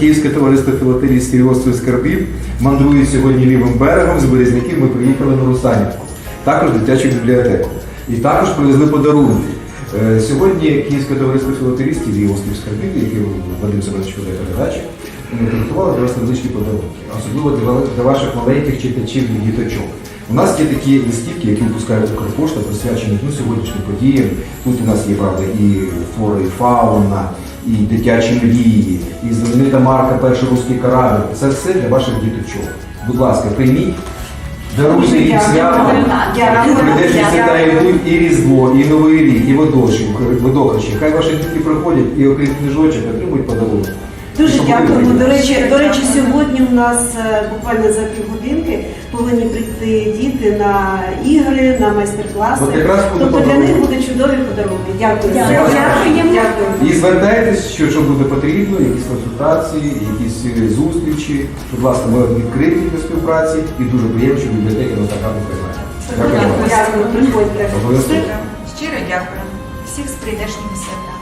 Київське товариство філателістів і острів Скарбів мандрує сьогодні лівим берегом. З Березняків ми приїхали на Русанівку, також дитячу бібліотеку. І також привезли подарунки. Е, Сьогодні Київське товариство філателістів і острів Скарбів, які Вадим Семенович передачі, ми підготували для вас невеличкі подарунки, особливо для ваших маленьких читачів і діточок. У нас є такі листівки, які випускає Укрпошта, присвячені ну, сьогоднішнім подіям. Тут у нас є правда і флора, і фауна, і дитячі мрії, і знаменита марка Перший русський корабль. Це все для ваших діточок. Будь ласка, прийміть, даруйте їм свято. Прийдешні свята і Різдво, і Новий рік, і водощі, водохрещі. Хай ваші дітки приходять і окрім книжочок отримують подарунок. Дуже дякуємо. До речі, до речі, сьогодні у нас е, буквально за півгодинки повинні прийти діти на ігри, на майстер-класи. От якраз буде Тобто для них будуть чудові подарунки. Дякую. Дякую. Дякую. Дякую. І звертайтесь, що, що буде потрібно, якісь консультації, якісь е, зустрічі. Будь ласка, ми відкриті до співпраці і дуже приємно, що бібліотека на така призначена. Дякую. Дякую. Приходьте. Щиро дякую. Всіх з прийдешніми святами.